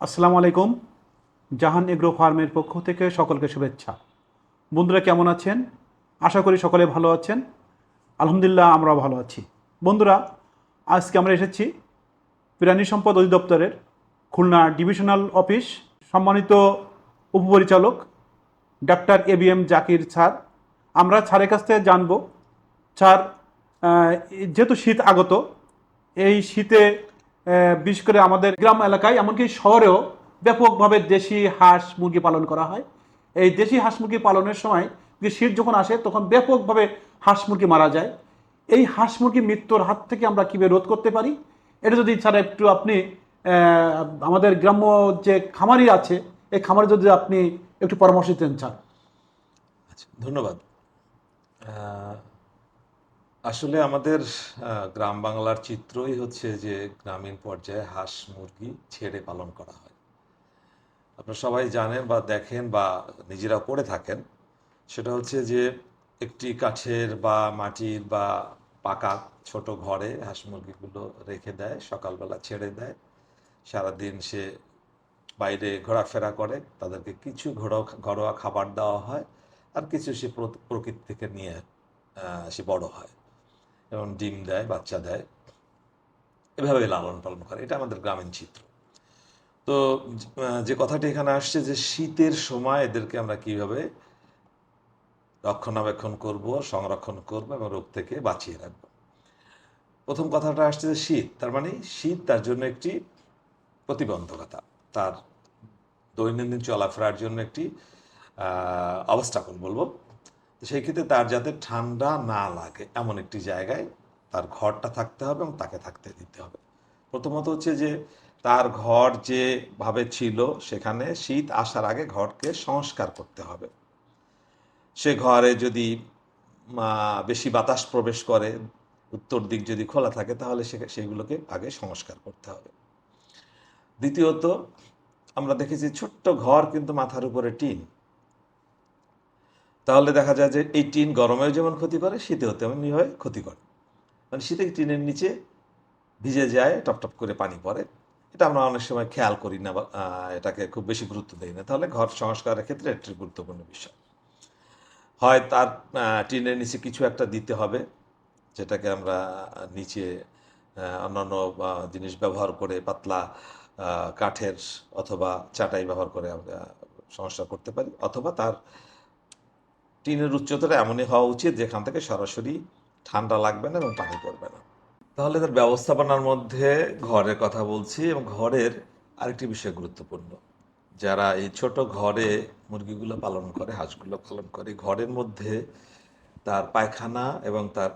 আসসালামু আলাইকুম জাহান এগ্রো ফার্মের পক্ষ থেকে সকলকে শুভেচ্ছা। বন্ধুরা কেমন আছেন? আশা করি সকলে ভালো আছেন। আলহামদুলিল্লাহ আমরাও ভালো আছি। বন্ধুরা আজকে আমরা এসেছি প্রাণী সম্পদ অধিদপ্তরের খুলনা ডিভিশনাল অফিস সম্মানিত উপপরিচালক doctor A B M Zakir sir. আমরা স্যারের কাছ থেকে জানব আহ, যেহেতু শীত আগত এই শীতে বিশেষ করে আমাদের গ্রাম এলাকায়, এমনকি শহরেও ব্যাপকভাবে দেশি হাঁস মুরগি পালন করা হয়। এই দেশি হাঁস মুরগি পালনের সময় শীত যখন আসে, তখন ব্যাপকভাবে হাঁস মুরগি মারা যায়। এই হাঁস মুরগি মৃত্যুর হাত থেকে আমরা কীভাবে রোধ করতে পারি? এটা যদি ছাড়া একটু আপনি আমাদের গ্রাম্য যে খামারি আছে, এই খামারে যদি আপনি একটু পরামর্শ দিতেন চান আচ্ছা ধন্যবাদ। আসলে আমাদের গ্রাম বাংলার চিত্রই হচ্ছে যে গ্রামীণ পর্যায়ে হাঁস মুরগি ছেড়ে পালন করা হয়। আপনারা সবাই জানেন বা দেখেন বা নিজেরা করে থাকেন, সেটা হচ্ছে যে একটি কাঠের বা মাটির বা পাকা ছোট ঘরে হাঁস মুরগিগুলো রেখে দেয়, সকালবেলা ছেড়ে দেয়। সারাদিন সে বাইরে ঘোরাফেরা করে, তাদেরকে কিছু ঘরোয়া খাবার দেওয়া হয়, আর কিছু সে প্র- প্রকৃতি থেকে নিয়ে সে বড় হয়। এবং ডিম দেয়, বাচ্চা দেয়। এভাবে লালন পালন করে। এটা আমাদের গ্রামীণ চিত্র। তো যে কথাটি এখানে আসছে যে শীতের সময় এদেরকে আমরা কীভাবে রক্ষণাবেক্ষণ করব, সংরক্ষণ করব এবং রোগ থেকে বাঁচিয়ে রাখব। প্রথম কথাটা আসছে যে শীত, তার মানে শীত তার জন্য একটি প্রতিবন্ধকতা। তার দৈনন্দিন চলাফেরার জন্য একটি অবস্থাপন বলব। সেই ক্ষেত্রে তার যাতে ঠান্ডা না লাগে এমন একটি জায়গায় তার ঘরটা থাকতে হবে এবং তাকে থাকতে দিতে হবে। প্রথমত হচ্ছে যে তার ঘর যেভাবে ছিল সেখানে শীত আসার আগে ঘরকে সংস্কার করতে হবে। সে ঘরে যদি বেশি বাতাস প্রবেশ করে, উত্তর দিক যদি খোলা থাকে তাহলে সে সেগুলোকে আগে সংস্কার করতে হবে। দ্বিতীয়ত আমরা দেখেছি ছোট্ট ঘর কিন্তু মাথার উপরে টিন। তাহলে দেখা যায় যে এই টিন গরমেও যেমন ক্ষতি করে, শীতেও তেমনি হয় ক্ষতি করে মানে শীতে টিনের নিচে ভিজে যায়, টপ টপ করে পানি পড়ে। এটা আমরা অনেক সময় খেয়াল করি না বা এটাকে খুব বেশি গুরুত্ব দেই না। তাহলে ঘর সংস্কারের ক্ষেত্রে একটি গুরুত্বপূর্ণ বিষয়। হয় তার টিনের নিচে কিছু একটা দিতে হবে, যেটাকে আমরা নিচে অন্যান্য জিনিস ব্যবহার করে, পাতলা কাঠের অথবা চাটাই ব্যবহার করে আমরা সমস্যা করতে পারি। অথবা তার টিনের উচ্চতাটা এমনই হওয়া উচিত যেখান থেকে সরাসরি ঠান্ডা লাগবে না এবং পানি পড়বে না। তাহলে তার ব্যবস্থাপনার মধ্যে ঘরের কথা বলছি এবং ঘরের আরেকটি বিষয় গুরুত্বপূর্ণ। যারা এই ছোট ঘরে মুরগিগুলো পালন করে, হাঁসগুলো পালন করে, ঘরের মধ্যে তার পায়খানা এবং তার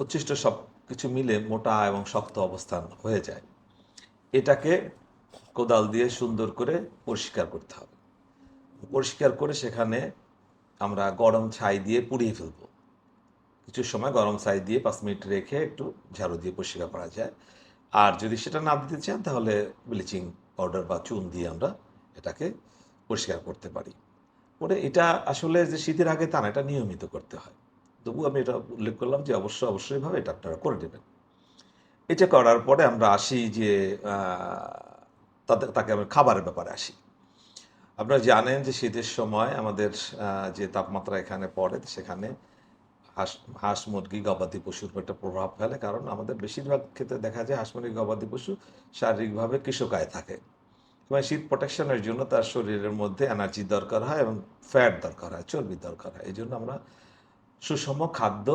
উচ্ছিষ্ট সব কিছু মিলে মোটা এবং শক্ত অবস্থান হয়ে যায়। এটাকে কোদাল দিয়ে সুন্দর করে পরিষ্কার করতে হবে। পরিষ্কার করে সেখানে আমরা গরম ছাই দিয়ে পুড়িয়ে ফেলব। কিছু সময় গরম ছাই দিয়ে পাঁচ মিনিট রেখে একটু ঝাড়ু দিয়ে পরিষ্কার করা যায়। আর যদি সেটা না দিতে চান, তাহলে ব্লিচিং পাউডার বা চুন দিয়ে আমরা এটাকে পরিষ্কার করতে পারি। পরে এটা আসলে যে শীতের আগে তা না, এটা নিয়মিত করতে হয়। তবু আমি এটা উল্লেখ করলাম যে অবশ্যই অবশ্যইভাবে এটা আপনারা করে দেবেন এটা করার পরে আমরা আসি যে তাদের তাকে আমরা খাবারের ব্যাপারে আসি। আপনারা জানেন যে শীতের সময় আমাদের যে তাপমাত্রা এখানে পড়ে, সেখানে হাঁস হাঁস মুরগি, গবাদি পশুর উপর একটা প্রভাব ফেলে। কারণ আমাদের বেশিরভাগ ক্ষেত্রে দেখা যায় হাঁস মুরগি, গবাদি পশু শারীরিকভাবে কৃষকায় থাকে। এবং শীত প্রোটেকশনের জন্য তার শরীরের মধ্যে এনার্জি দরকার হয় এবং ফ্যাট দরকার হয়, চর্বি দরকার হয়। এই জন্য আমরা সুষম খাদ্য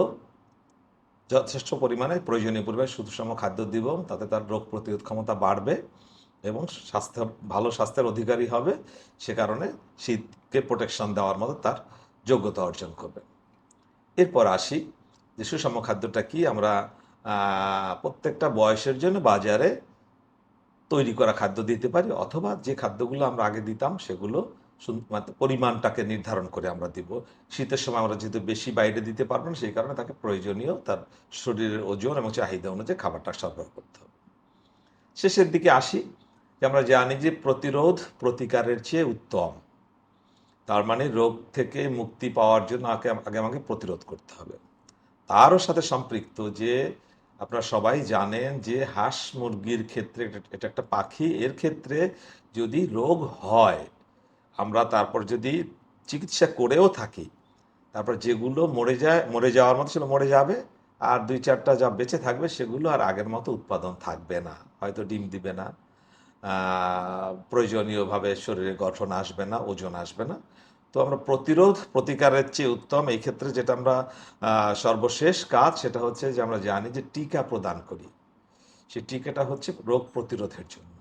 যথেষ্ট পরিমাণে, প্রয়োজনীয় পরিমাণে সুষম খাদ্য দিব, তাতে তার রোগ প্রতিরোধ ক্ষমতা বাড়বে। এবং স্বাস্থ্য, ভালো স্বাস্থ্যের অধিকারী হবে। সে কারণে শীতকে প্রোটেকশন দেওয়ার মতো তার যোগ্যতা অর্জন করবে। এরপর আসি যে সুষম খাদ্যটা কি? আমরা প্রত্যেকটা বয়সের জন্য বাজারে তৈরি করা খাদ্য দিতে পারি অথবা যে খাদ্যগুলো আমরা আগে দিতাম সেগুলো পরিমাণটাকে নির্ধারণ করে আমরা দিব। শীতের সময় আমরা যেহেতু বেশি বাইরে দিতে পারব না, সেই কারণে তাকে প্রয়োজনীয় তার শরীরের ওজন এবং চাহিদা অনুযায়ী খাবারটা সরবরাহ করতে হবে। শেষের দিকে আসি আমরা জানি যে প্রতিরোধ প্রতিকারের চেয়ে উত্তম। তার মানে রোগ থেকে মুক্তি পাওয়ার জন্য আগে আগে আমাকে প্রতিরোধ করতে হবে। তারও সাথে সম্পৃক্ত যে আপনারা সবাই জানেন যে হাঁস মুরগির ক্ষেত্রে এটা- একটা পাখি। এর ক্ষেত্রে যদি রোগ হয়, আমরা তারপর যদি চিকিৎসা করেও থাকি, তারপর যেগুলো মরে যায়, মরে যাওয়ার মতো সেগুলো মরে যাবে, আর দুই চারটা যা বেঁচে থাকবে সেগুলো আর আগের মতো উৎপাদন থাকবে না। হয়তো ডিম দিবে না। প্রয়োজনীয়ভাবে শরীরে গঠন আসবে না, ওজন আসবে না। তো আমরা প্রতিরোধ, প্রতিকারের চেয়ে উত্তম, এই ক্ষেত্রে যেটা আমরা সর্বশেষ কাজ সেটা হচ্ছে যে আমরা জানি যে টিকা প্রদান করি। সেই টিকাটা হচ্ছে রোগ প্রতিরোধের জন্য,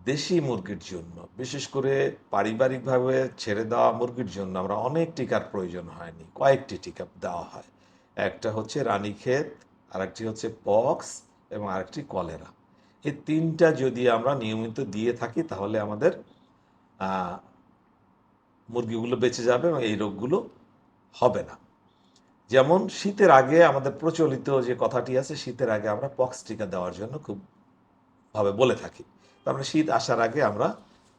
দেশি মুরগির জন্য। বিশেষ করে পারিবারিকভাবে ছেড়ে দেওয়া মুরগির জন্য আমরা অনেক টিকার প্রয়োজন হয়নি, কয়েকটি টিকা দেওয়া হয়। একটা হচ্ছে রানীক্ষেত, আরেকটি হচ্ছে পক্স এবং আরেকটি কলেরা। এই তিনটা যদি আমরা নিয়মিত দিয়ে থাকি, তাহলে আমাদের মুরগিগুলো বেঁচে যাবে এবং এই রোগগুলো হবে না। যেমন শীতের আগে আমাদের প্রচলিত যে কথাটি আছে, শীতের আগে আমরা পক্স টিকা দেওয়ার জন্য খুব ভাবে বলে থাকি। তার মানে শীত আসার আগে আমরা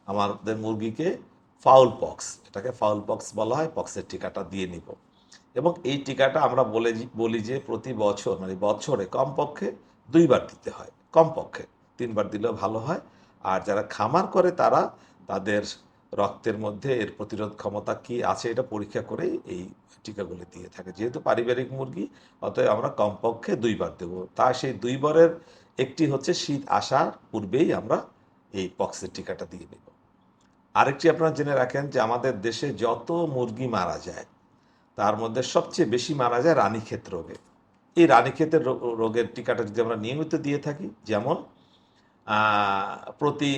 আমাদের মুরগিকে ফাউল পক্স, এটাকে ফাউল পক্স বলা হয়, পক্সের টিকাটা দিয়ে নিব। এবং এই টিকাটা আমরা বলে, বলি যে প্রতি বছর মানে বছরে কমপক্ষে দুইবার দিতে হয়। কমপক্ষে তিনবার দিলেও ভালো হয়। আর যারা খামার করে, তারা তাদের রক্তের মধ্যে এর প্রতিরোধ ক্ষমতা কি আছে এটা পরীক্ষা করেই এই টিকাগুলি দিয়ে থাকে। যেহেতু পারিবারিক মুরগি, অতএব আমরা কমপক্ষে দুইবার দেব। তা সেই দুইবারের একটি হচ্ছে শীত আসার পূর্বেই আমরা এই পক্সের টিকাটা দিয়ে নেব। আরেকটি আপনারা জেনে রাখেন যে আমাদের দেশে যত মুরগি মারা যায়, তার মধ্যে সবচেয়ে বেশি মারা যায় রানীক্ষেত রোগে। এই রানীক্ষেতের রোগের টিকাটা যদি আমরা নিয়মিত দিয়ে থাকি, যেমন প্রতি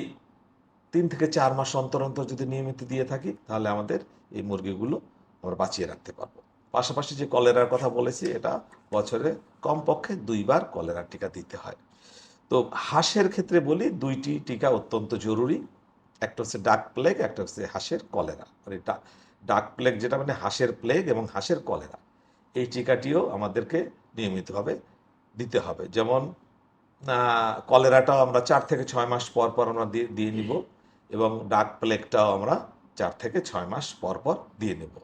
তিন থেকে চার মাস অন্তর অন্তর যদি নিয়মিত দিয়ে থাকি, তাহলে আমাদের এই মুরগিগুলো আমরা বাঁচিয়ে রাখতে পারব। পাশাপাশি যে কলেরার কথা বলেছি, এটা বছরে কমপক্ষে দুইবার কলেরার টিকা দিতে হয়। তো হাঁসের ক্ষেত্রে বলি, দুইটি টিকা অত্যন্ত জরুরি। একটা হচ্ছে ডাক প্লেগ, একটা হচ্ছে হাঁসের কলেরা। মানে ডাক প্লেগ যেটা মানে হাঁসের প্লেগ এবং হাঁসের কলেরা। এই টিকাটিও আমাদেরকে নিয়মিতভাবে দিতে হবে। যেমন কলেরাটাও আমরা চার থেকে ছয় মাস পর পর আমরা দিয়ে দিয়ে নিব এবং ডাক প্লেগটাও আমরা চার থেকে ছয় মাস পর পর দিয়ে নেব।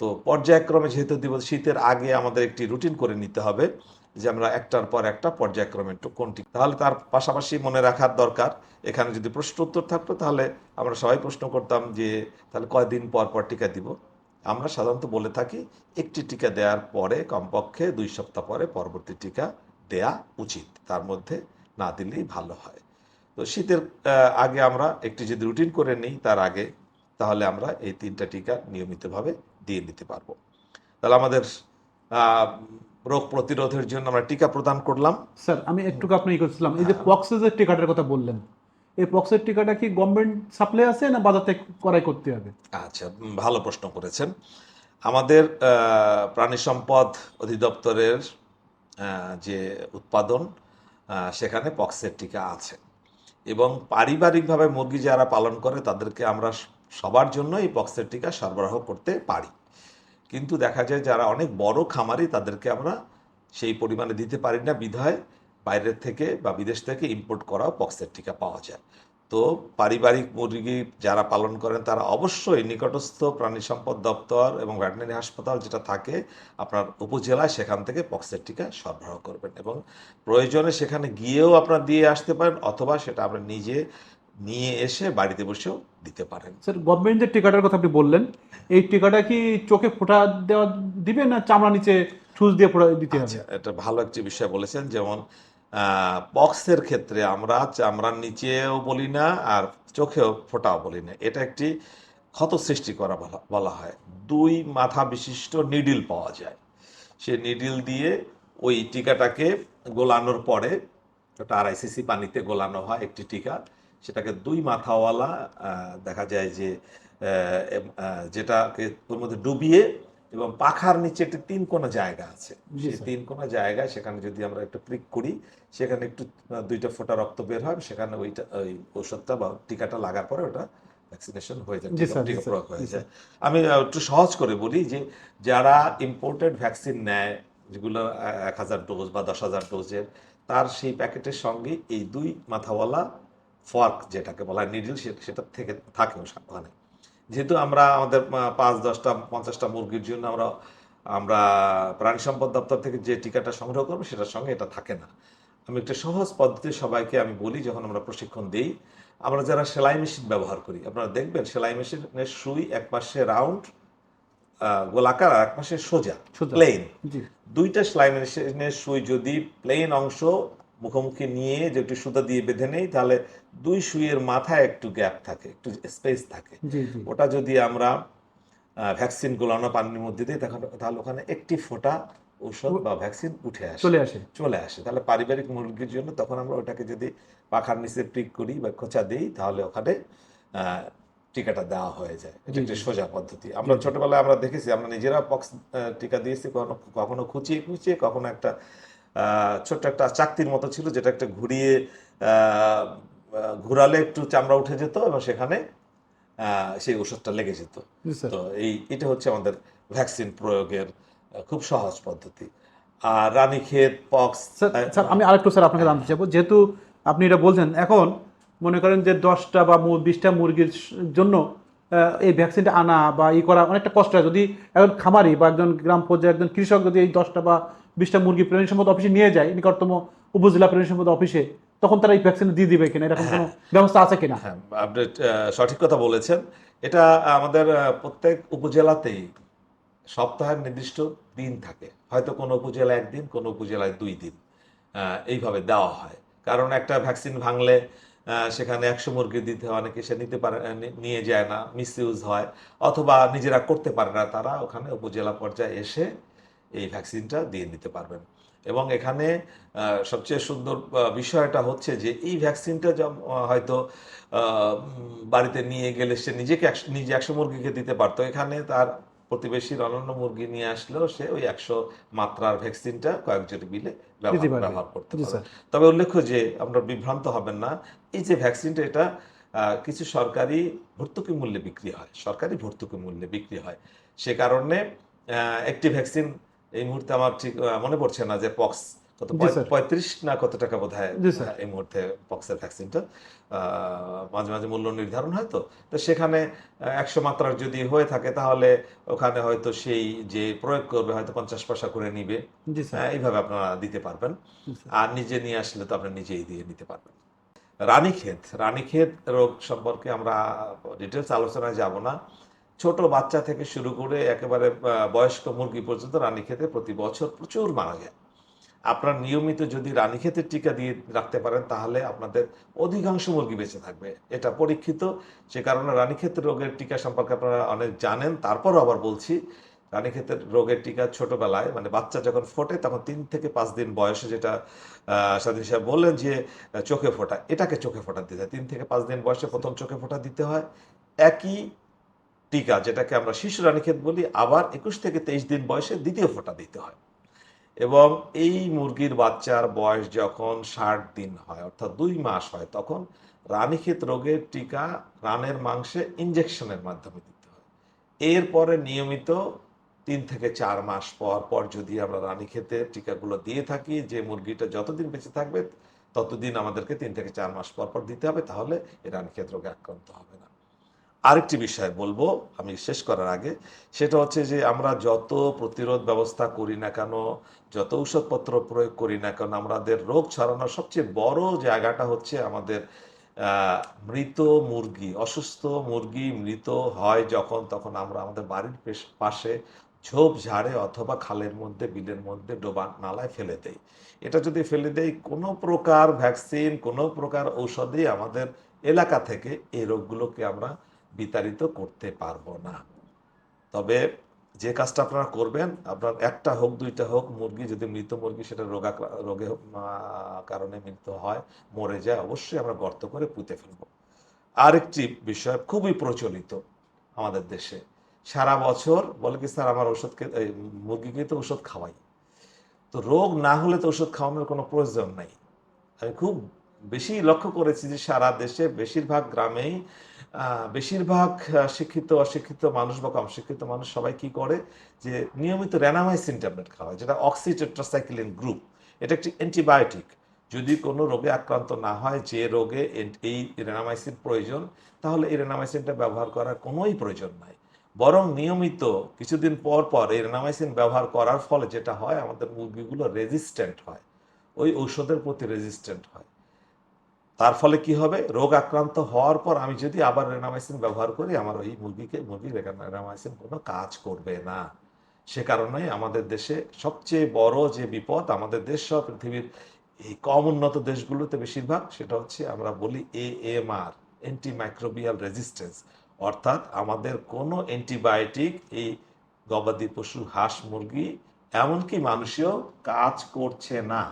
তো পর্যায়ক্রমে যেহেতু দিব, শীতের আগে আমাদের একটি রুটিন করে নিতে হবে যে আমরা একটার পর একটা পর্যায়ক্রমে একটু কোনটি তাহলে তার পাশাপাশি মনে রাখার দরকার, এখানে যদি প্রশ্ন উত্তর থাকতো তাহলে আমরা সবাই প্রশ্ন করতাম যে তাহলে কয়দিন পর পর টিকা দিব? আমরা সাধারণত বলে থাকি, একটি টিকা দেওয়ার পরে কমপক্ষে দুই সপ্তাহ পরে পরবর্তী টিকা দেয়া উচিত। তার মধ্যে না দিলেই ভালো হয়। তো শীতের আগে আমরা একটি যদি রুটিন করে নিই তার আগে, তাহলে আমরা এই তিনটা টিকা নিয়মিতভাবে দিয়ে নিতে পারব। তাহলে আমাদের রোগ প্রতিরোধের জন্য আমরা টিকা প্রদান করলাম। স্যার, আমি একটু আপনি করছিলাম, এই যে পক্সের টিকাটার কথা বললেন এই পক্সের টিকাটা কি গভর্নমেন্ট সাপ্লাই আছে না বাজার থেকে করাই করতে হবে? আচ্ছা ভালো প্রশ্ন করেছেন। আমাদের প্রাণী সম্পদ অধিদপ্তরের যে উৎপাদন সেখানে পক্সের টিকা আছে। এবং পারিবারিকভাবে মুরগি যারা পালন করে, তাদেরকে আমরা সবার জন্য এই পক্সের টিকা সরবরাহ করতে পারি। কিন্তু দেখা যায় যারা অনেক বড় খামারি, তাদেরকে আমরা সেই পরিমাণে দিতে পারি না। বিধায় বাইরের থেকে বা বিদেশ থেকে ইম্পোর্ট করাও পক্সের টিকা পাওয়া যায়। তো পারিবারিক মুরগি যারা পালন করেন তারা অবশ্যই নিকটস্থ প্রাণী সম্পদ দপ্তর এবং ভেটেরিনারি হাসপাতাল যেটা থাকে আপনার উপজেলায় সেখান থেকে পক্সের টিকা সরবরাহ করবেন এবং প্রয়োজনে সেখানে গিয়েও আপনার দিয়ে আসতে পারেন অথবা সেটা আপনার নিজে নিয়ে এসে বাড়িতে বসেও দিতে পারেন। স্যার গভর্নমেন্ট যে টিকাটার কথা আপনি বললেন এই টিকাটা কি চোখে ফোটা দেওয়া দিবে না চামড়া নিচে সুচ দিয়ে ফোটা দিতে হবে? আচ্ছা এটা ভালো একটি বিষয় বলেছেন। যেমন পক্সের ক্ষেত্রে আমরা চামড়ার নিচেও বলি না আর চোখেও ফোটাও বলি না। এটা একটি ক্ষত সৃষ্টি করা বলা- হয়। দুই মাথা বিশিষ্ট নিডিল পাওয়া যায়। সে নিডিল দিয়ে ওই টিকাটাকে গোলানোর পরে, ওটা আড়াইসিসি পানিতে গোলানো হয় একটি টিকা, সেটাকে দুই মাথাওয়ালা দেখা যায় যে যেটাকে ওর মধ্যে ডুবিয়ে এবং পাখার নিচে একটি তিন কোনা জায়গা আছে। সেই তিন কোনা জায়গায় সেখানে যদি আমরা একটু ক্লিক করি সেখানে একটু দুইটা ফোঁটা রক্ত বের হয় সেখানে ওইটা ওই ওষুধটা বা টিকাটা লাগার পরে ওটা ভ্যাকসিনেশন হয়ে যায় টিকা প্রয়োগ হয়ে যায়। আমি একটু সহজ করে বলি যে যারা ইম্পোর্টেড ভ্যাকসিন নেয় যেগুলো এক হাজার ডোজ বা দশ হাজার ডোজের তার সেই প্যাকেটের সঙ্গে এই দুই মাথাওয়ালা ফর্ক যেটাকে বলা হয় নিডিল সেটা থেকে থাকেও সাবধানে যেহেতু আমরা আমাদের পাঁচ দশটা পঞ্চাশটা মুরগির জন্য আমরা আমরা প্রাণী সম্পদ দপ্তর থেকে যে টিকাটা সংগ্রহ করব সেটার সঙ্গে এটা থাকে না। আমি একটা সহজ পদ্ধতি সবাইকে আমি বলি যখন আমরা প্রশিক্ষণ দিই আমরা যারা সেলাই মেশিন ব্যবহার করি আপনারা দেখবেন সেলাই মেশিনের সুই এক পাশে রাউন্ড গোলাকার আর এক পাশে সোজা। প্লেন দুইটা সেলাই মেশিনের সুই যদি প্লেন অংশ মুখোমুখি নিয়ে যে একটু সুতা দিয়ে বেঁধে নেই তাহলে দুই সুইয়ের মাথায় একটু গ্যাপ থাকে একটু স্পেস থাকে। ওটা যদি আমরা ভ্যাকসিন গোলানো পানির মধ্যে দিই তাহলে ওখানে একটি ফোঁটা ঔষধ বা ভ্যাকসিন উঠে আসে। চলে আসে। চলে আসে। তাহলে পারিবারিক মুরগির জন্য তখন আমরা ওটাকে যদি পাখার নিচে প্রিক করি বা খোঁচা দিই তাহলে ওখানে টিকাটা দেওয়া হয়ে যায়। এটা একটা সোজা পদ্ধতি। আমরা ছোটবেলায় আমরা দেখেছি আমরা নিজেরা পক্স টিকা দিয়েছি কখনো কখনো খুঁচিয়ে খুঁচিয়ে কখনো একটা ছোট্ট একটা চাকতির মতো ছিল যেটা একটা ঘুরিয়ে ঘুরালে একটু চামড়া উঠে যেত এবং সেখানে সেই ওষুধটা লেগে যেত। তো এই এটা হচ্ছে আমাদের ভ্যাকসিন প্রয়োগের খুব সহজ পদ্ধতি। আর রানীক্ষেত পক্স স্যার আমি আরেকটু স্যার আপনাকে জানতে চাইব। যেহেতু আপনি এটা বলছেন এখন মনে করেন যে দশটা বা বিশটা মুরগির জন্য এই ভ্যাকসিনটা আনা বা ই করা অনেকটা কষ্ট হয়। যদি একজন খামারি বা একজন গ্রাম পর্যায়ে একজন কৃষক যদি এই দশটা বা বিশটা মুরগি প্রাণী সম্পদ অফিসে নিয়ে যায় নিকটতম উপজেলা প্রাণী সম্পদ অফিসে তখন তারা এই ভ্যাকসিন দিয়ে দিবে কিনা এরকম কোনো ব্যবস্থা আছে কিনা? হ্যাঁ আপনি সঠিক কথা বলেছেন। এটা আমাদের প্রত্যেক উপজেলাতেই সপ্তাহের নির্দিষ্ট দিন থাকে। হয়তো কোনো উপজেলায় একদিন কোনো উপজেলায় দুই দিন এইভাবে দেওয়া হয়। কারণ একটা ভ্যাকসিন ভাঙলে সেখানে একশো মুরগি দিতে হয়, অনেকে সে নিতে পারে নিয়ে যায় না মিসইউজ হয়, অথবা নিজেরা করতে পারে না, তারা ওখানে উপজেলা পর্যায়ে এসে এই ভ্যাকসিনটা দিয়ে নিতে পারবেন। এবং এখানে সবচেয়ে সুন্দর বিষয়টা হচ্ছে যে এই ভ্যাকসিনটা হয়তো বাড়িতে নিয়ে গেলে সে নিজেকে নিজে একশো মুরগিকে দিতে পারতো। এখানে তার প্রতিবেশীর অন্যান্য মুরগি নিয়ে আসলেও সে ওই একশো মাত্রার ভ্যাকসিনটা কয়েকজন মিলে ব্যবহার করতে তবে উল্লেখ্য যে আপনার বিভ্রান্ত হবেন না। এই যে ভ্যাকসিনটা এটা আহ, কিছু সরকারি ভর্তুকি মূল্যে বিক্রি হয়। সরকারি ভর্তুকি মূল্যে বিক্রি হয়। সে কারণে আহ, একটি ভ্যাকসিন এই মুহূর্তে আমার ঠিক মনে পড়ছে না যে পক্স কত পঁয়ত্রিশ না কত টাকা বোধ হয় এই মুহূর্তে পক্সের ভ্যাকসিনটা মাঝে মাঝে মূল্য নির্ধারণ হয় তো? তো সেখানে একশো মাত্রার যদি হয়ে থাকে তাহলে ওখানে হয়তো সেই যে প্রয়োগ করবে হয়তো পঞ্চাশ পয়সা করে নিবে। হ্যাঁ, এইভাবে আপনারা দিতে পারবেন। আর নিজে নিয়ে আসলে তো আপনি নিজেই দিয়ে নিতে পারবেন। রানীক্ষেত রানীক্ষেত রোগ সম্পর্কে আমরা ডিটেলস আলোচনায় যাব না। ছোট বাচ্চা থেকে শুরু করে একেবারে বয়স্ক মুরগি পর্যন্ত রানীক্ষেতে প্রতি বছর প্রচুর মারা যায়। আপনার নিয়মিত যদি রানীক্ষেতের টিকা দিয়ে রাখতে পারেন, তাহলে আপনাদের অধিকাংশ মুরগি বেঁচে থাকবে। এটা পরীক্ষিত। সে কারণে রানীক্ষেত রোগের টিকা সম্পর্কে আপনারা অনেক জানেন। তারপরও আবার বলছি, রানীক্ষেতের রোগের টিকা ছোটবেলায় মানে বাচ্চা যখন ফোটে, তখন তিন থেকে পাঁচ দিন বয়সে যেটা স্বাধীন সাহেব বললেন যে, চোখে ফোটা, এটাকে চোখে ফোটা দিতে হয়। তিন থেকে পাঁচ দিন বয়সে প্রথম চোখে ফোটা দিতে হয়। একই টিকা, যেটাকে আমরা শিশু রানীক্ষেত বলি, আবার একুশ থেকে তেইশ দিন বয়সে দ্বিতীয় ফোঁটা দিতে হয়। এবং এই মুরগির বাচ্চার বয়স যখন ষাট দিন হয়, অর্থাৎ দুই মাস হয়, তখন রানীক্ষেত রোগের টিকা রানের মাংসে ইঞ্জেকশনের মাধ্যমে দিতে হয়। এরপরে নিয়মিত তিন থেকে চার মাস পর পর যদি আমরা রানীক্ষেতের টিকাগুলো দিয়ে থাকি, যে মুরগিটা যতদিন বেঁচে থাকবে, ততদিন আমাদেরকে তিন থেকে চার মাস পর পর দিতে হবে, তাহলে এই রানীক্ষেত রোগে আক্রান্ত হবে না। আরেকটি বিষয় বলব, আমি শেষ করার আগে। সেটা হচ্ছে যে, আমরা যত প্রতিরোধ ব্যবস্থা করি না কেন, যত ঔষধপত্র প্রয়োগ করি না কেন, আমাদের রোগ ছড়ানোর সবচেয়ে বড় জায়গাটা হচ্ছে আমাদের মৃত মুরগি। অসুস্থ মুরগি মৃত হয় যখন, তখন আমরা আমাদের বাড়ির পেশ- ঝোপ ঝাড়ে অথবা খালের মধ্যে, বিলের মধ্যে ডোবা নালায় ফেলে দেই। এটা যদি ফেলে দেই, কোনো প্রকার ভ্যাকসিন, কোনো প্রকার ঔষধই আমাদের এলাকা থেকে এই রোগগুলোকে আমরা বিতাড়িত করতে পারব না। তবে যে কাজটা আপনারা করবেন, আপনার একটা হোক, দুইটা হোক, মুরগি যদি মৃত মুরগি সেটা রোগা, রোগে কারণে মৃত্যু হয়, মরে যায়, অবশ্যই আমরা গর্ত করে পুঁতে ফেলব। আরেকটি বিষয় খুবই প্রচলিত আমাদের দেশে। সারা বছর বলে কি, স্যার, আমার ওষুধকে এই মুরগিকে তো ওষুধ খাওয়াই। তো রোগ না হলে তো ওষুধ খাওয়ানোর কোনো প্রয়োজন নাই। আমি খুব বেশি লক্ষ্য করেছি যে সারা দেশে বেশিরভাগ গ্রামেই বেশিরভাগ শিক্ষিত, অশিক্ষিত মানুষ বা কম শিক্ষিত মানুষ সবাই কি করে? যে নিয়মিত র্যানামাইসিন ট্যাবলেট খাওয়ায়, যেটা অক্সিটেট্রাসাইক্লিন গ্রুপ এটা একটি অ্যান্টিবায়োটিক যদি কোনো রোগে আক্রান্ত না হয়, যে রোগে এই রেনামাইসিন প্রয়োজন, তাহলে এই রেনামাইসিনটা ব্যবহার করার কোনোই প্রয়োজন নাই। বরং নিয়মিত কিছুদিন পর পর এই রেনামাইসিন ব্যবহার করার ফলে যেটা হয়, আমাদের মুরগিগুলো রেজিস্ট্যান্ট হয়। ওই ঔষধের প্রতি রেজিস্ট্যান্ট হয়। তার ফলে কি হবে? রোগ আক্রান্ত হওয়ার পর আমি যদি আবার রেনামাইসিন ব্যবহার করি, আমার ওই মুরগিকে মুরগি রেনামাইসিন কোনো কাজ করবে না। সে কারণেই আমাদের দেশে সবচেয়ে বড় যে বিপদ আমাদের দেশ সহ পৃথিবীর এই কম উন্নত দেশগুলোতে বেশিরভাগ, সেটা হচ্ছে আমরা বলি A M R antimicrobial resistance অর্থাৎ আমাদের কোনো অ্যান্টিবায়োটিক, এই গবাদি পশু, হাঁস, মুরগি, এমনকি মানুষেও কাজ করছে না।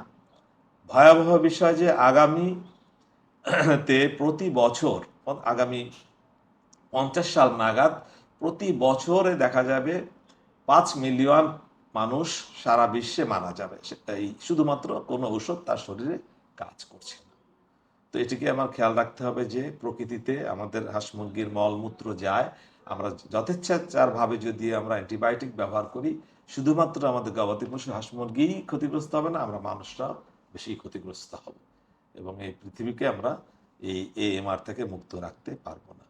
ভয়াবহ বিষয় যে আগামী তে প্রতি বছর আগামী পঞ্চাশ সাল নাগাদ প্রতি বছরে দেখা যাবে পাঁচ মিলিয়ন মানুষ সারা বিশ্বে মারা যাবে। এই শুধুমাত্র কোনো ঔষধ তার শরীরে কাজ করছে না। তো এটিকে আমার খেয়াল রাখতে হবে যে প্রকৃতিতে আমাদের হাঁস মুরগির মলমূত্র যায়। আমরা যথেচ্ছাচারভাবে যদি আমরা অ্যান্টিবায়োটিক ব্যবহার করি, শুধুমাত্র আমাদের গবাদি পশু হাঁস মুরগিই ক্ষতিগ্রস্ত হবে না, আমরা মানুষরা বেশি ক্ষতিগ্রস্ত হব। এবং এই পৃথিবীকে আমরা এই এএমআর থেকে মুক্ত রাখতে পারব না।